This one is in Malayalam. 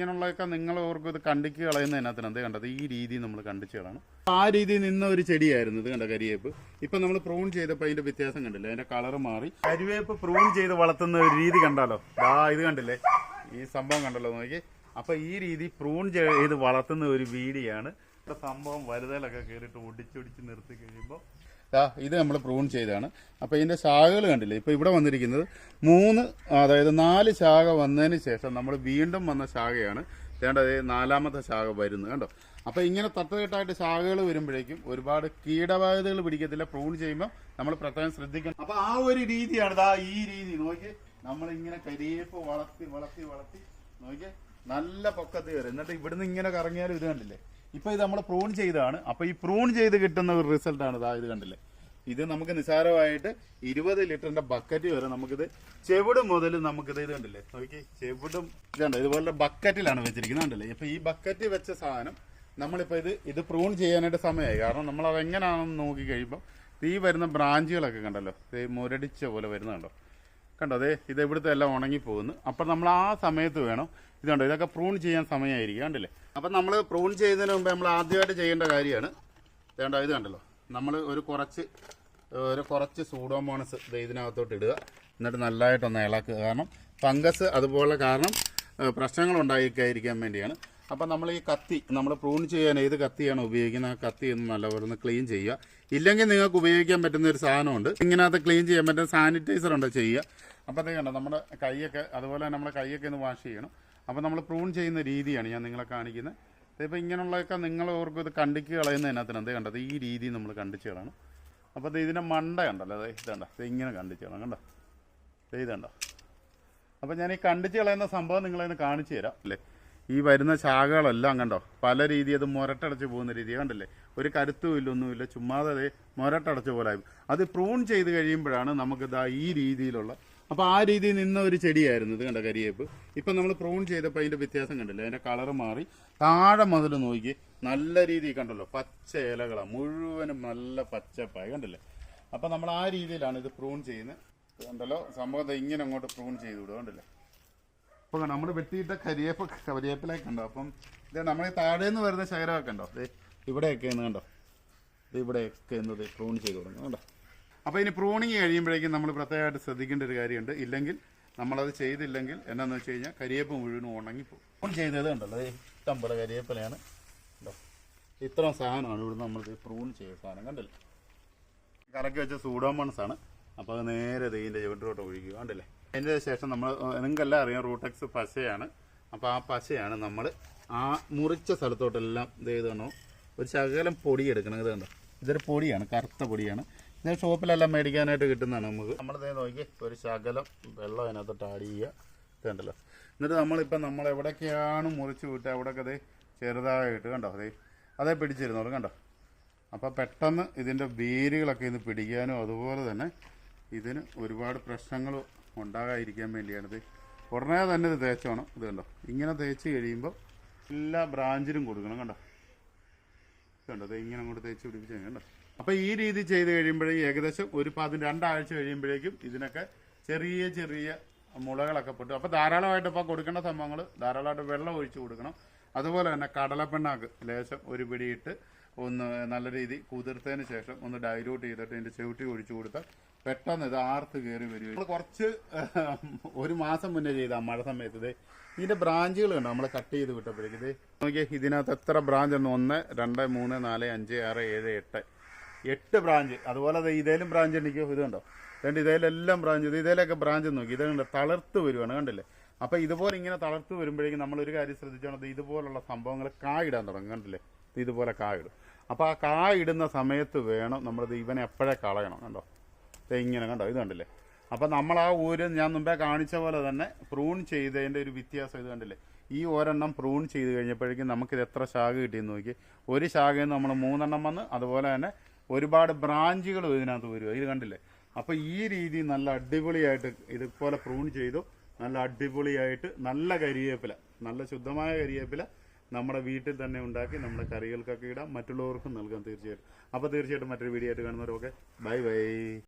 ഇങ്ങനെയുള്ളതൊക്കെ നിങ്ങൾ ഓർക്കും ഇത് കണ്ടിക്ക് കളയുന്നതിനകത്തിന് എന്ത് കണ്ടത് ഈ രീതി നമ്മൾ കണ്ടിച്ച് കളയണം. ആ രീതിയിൽ നിന്ന ഒരു ചെടിയായിരുന്നു ഇത് കണ്ട കരിവേപ്പ് ഇപ്പൊ നമ്മൾ പ്രൂൺ ചെയ്തപ്പോൾ അതിന്റെ വ്യത്യാസം കണ്ടില്ലേ? അതിന്റെ കളർ മാറി. കരിവേപ്പ് പ്രൂൺ ചെയ്ത് വളർത്തുന്ന ഒരു രീതി കണ്ടാലോ? ആ ഇത് കണ്ടില്ലേ? ഈ സംഭവം കണ്ടല്ലോ നോക്കി. അപ്പൊ ഈ രീതി പ്രൂൺ ചെയ്ത് വളർത്തുന്ന ഒരു വീടിയാണ് സംഭവം വലുതലൊക്കെ കയറിയിട്ട് ഒടിച്ചൊടിച്ച് നിർത്തി കഴിയുമ്പോൾ ദാ ഇത് നമ്മൾ പ്രൂൺ ചെയ്തതാണ്. അപ്പോൾ ഇതിന്റെ ശാഖകൾ കണ്ടില്ലേ? ഇപ്പോൾ ഇവിടെ വന്നിരിക്കുന്നത് മൂന്ന് അതായത് നാല് ശാഖ വന്നതിന് ശേഷം നമ്മൾ വീണ്ടും വന്ന ശാഖയാണ്. വേണ്ടത് നാലാമത്തെ ശാഖ വരുന്നത് കണ്ടോ? അപ്പോൾ ഇങ്ങനെ തട്ടുകെട്ടായിട്ട് ശാഖകൾ വരുമ്പോഴേക്കും ഒരുപാട് കീടബാധകൾ പിടിക്കത്തില്ല. പ്രൂൺ ചെയ്യുമ്പോൾ നമ്മൾ പ്രത്യേകം ശ്രദ്ധിക്കണം. അപ്പോൾ ആ ഒരു രീതിയാണ് ദാ ഈ രീതി. നോക്കി നമ്മളിങ്ങനെ കരിയേപ്പ് വളർത്തി വളർത്തി വളർത്തി നോക്കി നല്ല പൊക്കത്ത് കയറി. എന്നിട്ട് ഇവിടുന്ന് ഇങ്ങനെ കറങ്ങിയാലും ഇത് കണ്ടില്ലേ? ഇപ്പൊ ഇത് നമ്മൾ പ്രൂൺ ചെയ്തതാണ്. അപ്പൊ ഈ പ്രൂൺ ചെയ്ത് കിട്ടുന്ന ഒരു റിസൾട്ടാണ് ഇതാ ഇത് കണ്ടില്ലേ? ഇത് നമുക്ക് നിസാരമായിട്ട് ഇരുപത് ലിറ്ററിന്റെ ബക്കറ്റ് വരെ നമുക്കിത് ചെവിട് മുതൽ നമുക്കിത് ഇത് കണ്ടില്ലേ? നോക്കി ചെവിടും ഇതുണ്ട്. ഇതുപോലെ ബക്കറ്റിലാണ് വെച്ചിരിക്കുന്നത്. കണ്ടല്ലേ? ഇപ്പൊ ഈ ബക്കറ്റ് വെച്ച സാധനം നമ്മളിപ്പോ ഇത് ഇത് പ്രൂൺ ചെയ്യാനായിട്ട് സമയമായി. കാരണം നമ്മൾ അത് എങ്ങനെയാണെന്ന് നോക്കി കഴിയുമ്പോൾ ഈ വരുന്ന ബ്രാഞ്ചുകളൊക്കെ കണ്ടല്ലോ? ഈ മുരടിച്ച പോലെ വരുന്നുണ്ടോ കണ്ടോ? കണ്ടോ? അതെ ഇത് ഇവിടുത്തെ എല്ലാം ഉണങ്ങിപ്പോകുന്നു. അപ്പം നമ്മൾ ആ സമയത്ത് വേണം ഇതുണ്ടോ ഇതൊക്കെ പ്രൂൺ ചെയ്യാൻ സമയമായിരിക്കും. കണ്ടില്ലേ? അപ്പം നമ്മൾ പ്രൂൺ ചെയ്യുന്നതിന് മുമ്പ് നമ്മൾ ആദ്യമായിട്ട് ചെയ്യേണ്ട കാര്യമാണ്. വേണ്ട ഇത് കണ്ടല്ലോ? നമ്മൾ ഒരു കുറച്ച് ഒരു കുറച്ച് സൂഡോമോണസ് ഇതിനകത്തോട്ട് ഇടുക. എന്നിട്ട് നല്ലതായിട്ടൊന്ന് ഇളക്കുക. കാരണം ഫംഗസ് അതുപോലെ കാരണം പ്രശ്നങ്ങൾ ഉണ്ടായിക്കാതിരിക്കാൻ വേണ്ടിയാണ്. അപ്പം നമ്മൾ ഈ കത്തി നമ്മൾ പ്രൂൺ ചെയ്യാൻ ഏത് കത്തിയാണ് ഉപയോഗിക്കുന്നത്? ആ കത്തി ഒന്ന് നല്ലപോലെ ഒന്ന് ക്ലീൻ ചെയ്യുക. ഇല്ലെങ്കിൽ നിങ്ങൾക്ക് ഉപയോഗിക്കാൻ പറ്റുന്ന ഒരു സാധനമുണ്ട്. ഇങ്ങനത്തെ ക്ലീൻ ചെയ്യാൻ പറ്റുന്ന സാനിറ്റൈസർ ഉണ്ട് ചെയ്യുക. അപ്പോൾ അതേ കണ്ടോ നമ്മുടെ കൈയൊക്കെ അതുപോലെ നമ്മുടെ കൈയൊക്കെ ഒന്ന് വാഷ് ചെയ്യണം. അപ്പോൾ നമ്മൾ പ്രൂൺ ചെയ്യുന്ന രീതിയാണ് ഞാൻ നിങ്ങളെ കാണിക്കുന്നത്. ഇതിപ്പോൾ ഇങ്ങനെയുള്ളതൊക്കെ നിങ്ങൾ ഓർക്കും ഇത് കണ്ടിക്ക് കളയുന്നതിനകത്തിന് എന്തേ കണ്ടത് ഈ രീതി നമ്മൾ കണ്ടിച്ച് കളയണം. അപ്പോൾ ഇതിന്റെ മണ്ട കണ്ടല്ലോ അതെ ഇതണ്ട ഇത് ഇങ്ങനെ കണ്ടിച്ച് കളയണം കണ്ടോ? ചെയ്തണ്ട അപ്പോൾ ഞാൻ ഈ കണ്ടിച്ച് കളയുന്ന സംഭവം നിങ്ങളതിന് കാണിച്ചു തരാം അല്ലേ? ഈ വരുന്ന ശാഖകളെല്ലാം കണ്ടോ? പല രീതി അത് മുരട്ടടച്ച് പോകുന്ന രീതി കണ്ടല്ലേ? ഒരു കരുത്തും ഇല്ല ഒന്നുമില്ല ചുമ്മാതെ മുരട്ടടച്ച പോലെ അത് പ്രൂൺ ചെയ്ത് കഴിയുമ്പോഴാണ് നമുക്ക് ഇതാ ഈ രീതിയിലുള്ള അപ്പോൾ ആ രീതിയിൽ നിന്ന ഒരു ചെടിയായിരുന്നു ഇത് കണ്ട കരിയേപ്പ്. ഇപ്പം നമ്മൾ പ്രൂൺ ചെയ്തപ്പോൾ അതിന്റെ വ്യത്യാസം കണ്ടില്ല? അതിന്റെ കളർ മാറി. താഴെ മുതൽ നോക്കി നല്ല രീതിയിൽ കണ്ടല്ലോ പച്ച ഇലകളാണ് മുഴുവനും നല്ല പച്ചപ്പായി കണ്ടില്ലേ? അപ്പോൾ നമ്മൾ ആ രീതിയിലാണ് ഇത് പ്രൂൺ ചെയ്യുന്നത്. കണ്ടല്ലോ? സംഭവം ഇങ്ങനെ അങ്ങോട്ട് പ്രൂൺ ചെയ്ത് വിടുക കണ്ടില്ലേ? അപ്പോൾ നമ്മൾ വെട്ടിയിട്ട കരിയേപ്പ് കരിയേപ്പിലേക്ക് കണ്ടോ? അപ്പം ഇത് നമ്മൾ താഴേന്ന് വരുന്ന ശകരമൊക്കെ ഉണ്ടോ ഇവിടെയൊക്കെ കണ്ടോ? ഇവിടെയൊക്കെ എന്നത് പ്രൂൺ ചെയ്ത് കൊടുക്കണം കണ്ടോ? അപ്പോൾ ഇനി പ്രൂണിങ് കഴിയുമ്പോഴേക്കും നമ്മൾ പ്രത്യേകമായിട്ട് ശ്രദ്ധിക്കേണ്ട ഒരു കാര്യമുണ്ട്. ഇല്ലെങ്കിൽ നമ്മളത് ചെയ്തില്ലെങ്കിൽ എന്നാന്ന് വെച്ച് കഴിഞ്ഞാൽ കരിയേപ്പ് മുഴുവനും ഉണങ്ങിപ്പോകും. പ്രൂൺ ചെയ്തത് ഉണ്ടല്ലോ ഇഷ്ടം പോലെ കരിയേപ്പിലയാണ്. ഇത്രയും സാധനമാണ് ഇവിടുന്ന് നമ്മൾ പ്രൂൺ ചെയ്ത സാധനം കണ്ടല്ലോ? കലക്കി വെച്ച സൂഡോ ആണ് അപ്പോൾ അത് നേരെ ഇതിന്റെ ചുവട്ടിലോട്ട് ഒഴിക്കുക കണ്ടല്ലേ? അതിന്റെ ശേഷം നമ്മൾ നിങ്ങൾക്കെല്ലാം അറിയാം റൂട്ടക്സ് പശയാണ്. അപ്പോൾ ആ പശയാണ് നമ്മൾ ആ മുറിച്ച സ്ഥലത്തോട്ടെല്ലാം ഇത് ചെയ്തണോ ഒരു ശകലം പൊടി എടുക്കണം ഇത് കണ്ടോ? ഇതൊരു പൊടിയാണ് കറുത്ത പൊടിയാണ്. ഇത് ഷോപ്പിലെല്ലാം മേടിക്കാനായിട്ട് കിട്ടുന്നതാണ് നമുക്ക്. നമ്മളിത് നോക്കി ഒരു ശകലം വെള്ളം അതിനകത്തോട്ട് ആഡ് ചെയ്യുക. ഇതുണ്ടല്ലോ എന്നിട്ട് നമ്മളിപ്പോൾ നമ്മൾ എവിടേക്കാണ് മുറിച്ച് വിട്ട് അവിടെയൊക്കെ അത് ചെറുതായിട്ട് കണ്ടോ അതേ അതേ പിടിച്ചിരുന്നോളൂ കണ്ടോ. അപ്പോൾ പെട്ടെന്ന് ഇതിന്റെ വേരുകളൊക്കെ ഇത് പിടിക്കാനും അതുപോലെ തന്നെ ഇതിന് ഒരുപാട് പ്രശ്നങ്ങൾ ഉണ്ടാകാതിരിക്കാൻ വേണ്ടിയാണിത് ഉടനെ തന്നെ ഇത് തേച്ചോണം. ഇത് കണ്ടോ? ഇങ്ങനെ തേച്ച് കഴിയുമ്പോൾ എല്ലാ ബ്രാഞ്ചിലും കൊടുക്കണം കണ്ടോ. കണ്ടോ? ഇത് ഇങ്ങനെ അങ്ങോട്ട് തേച്ച് പിടിപ്പിച്ചു കണ്ടോ? അപ്പോൾ ഈ രീതി ചെയ്ത് കഴിയുമ്പോഴേ ഏകദേശം ഒരു പതിന് രണ്ടാഴ്ച കഴിയുമ്പോഴേക്കും ഇതിനൊക്കെ ചെറിയ ചെറിയ മുളകളൊക്കെ പൊട്ടും. അപ്പോൾ ധാരാളമായിട്ട് ഇപ്പോൾ കൊടുക്കേണ്ട സംഭവങ്ങൾ ധാരാളമായിട്ട് വെള്ളം ഒഴിച്ച് കൊടുക്കണം. അതുപോലെ തന്നെ കടലപ്പിണ്ണാക്ക് ലേശം ഒരു പിടിയിട്ട് ഒന്ന് നല്ല രീതി കുതിർത്തതിന് ശേഷം ഒന്ന് ഡൈലൂട്ട് ചെയ്തിട്ട് ഇതിന്റെ ചവിട്ടി ഒഴിച്ചു കൊടുത്താൽ പെട്ടെന്ന് ഇത് ആർത്ത് കയറി വരും. നമ്മൾ കുറച്ച് ഒരു മാസം മുന്നേ ചെയ്ത മഴ സമയത്ത് ഇത് ഇതിന്റെ ബ്രാഞ്ചുകൾ കണ്ടോ? നമ്മൾ കട്ട് ചെയ്ത് വിട്ടപ്പോഴേക്കും ഇത് നോക്കിയേ ഇതിനകത്ത് എത്ര ബ്രാഞ്ച് ഉണ്ട്? ഒന്ന് രണ്ട് മൂന്ന് നാല് അഞ്ച് ആറ് ഏഴ് എട്ട്. എട്ട് ബ്രാഞ്ച്. അതുപോലെ ദേ ഇതേലും ബ്രാഞ്ച് ഉണ്ടെങ്കിൽ ഇത് കണ്ടോ? രണ്ട് ഇതേലെല്ലാം ബ്രാഞ്ച്. ഇത് ഇതേലൊക്കെ ബ്രാഞ്ച് നോക്കി. ഇത് കണ്ടോ? തളർത്ത് വരുവാണ്. കണ്ടില്ലേ? അപ്പം ഇതുപോലെ ഇങ്ങനെ തളർത്ത് വരുമ്പോഴേക്കും നമ്മൾ ഒരു കാര്യം ശ്രദ്ധിച്ചോണത് ഇതുപോലുള്ള സംഭവങ്ങൾ കായിടാൻ തുടങ്ങും. കണ്ടില്ലേ? ഇത് ഇതുപോലെ കായിടും അപ്പോൾ ആ കായിടുന്ന സമയത്ത് വേണം നമ്മളിത് ഇവനെ എപ്പോഴേ കളയണം. കണ്ടോ? ഇങ്ങനെ കണ്ടോ? ഇത് കണ്ടില്ലേ? അപ്പം നമ്മൾ ആ ഊര് ഞാൻ മുമ്പേ കാണിച്ച പോലെ തന്നെ പ്രൂൺ ചെയ്തതിന്റെ ഒരു വ്യത്യാസം ഇത് കണ്ടില്ലേ? ഈ ഒരെണ്ണം പ്രൂൺ ചെയ്ത് കഴിഞ്ഞപ്പോഴേക്കും നമുക്കിത് എത്ര ശാഖ കിട്ടിയെന്ന് നോക്കി. ഒരു ശാഖയിൽ നമ്മൾ മൂന്നെണ്ണം വന്ന് അതുപോലെ തന്നെ ഒരുപാട് ബ്രാഞ്ചുകൾ ഇതിനകത്ത് വരും ഇത് കണ്ടില്ലേ? അപ്പൊ ഈ രീതി നല്ല അടിപൊളിയായിട്ട് ഇതുപോലെ പ്രൂൺ ചെയ്തു. നല്ല അടിപൊളിയായിട്ട് നല്ല കരിവേപ്പില നല്ല ശുദ്ധമായ കരിവേപ്പില നമ്മുടെ വീട്ടിൽ തന്നെ ഉണ്ടാക്കി നമ്മുടെ കറികൾക്കൊക്കെ ഇടാം. മറ്റുള്ളവർക്കും നൽകാം തീർച്ചയായിട്ടും. അപ്പോൾ തീർച്ചയായിട്ടും മറ്റൊരു വീഡിയോ ആയിട്ട് കാണുന്നവരൊക്കെ ബൈ ബൈ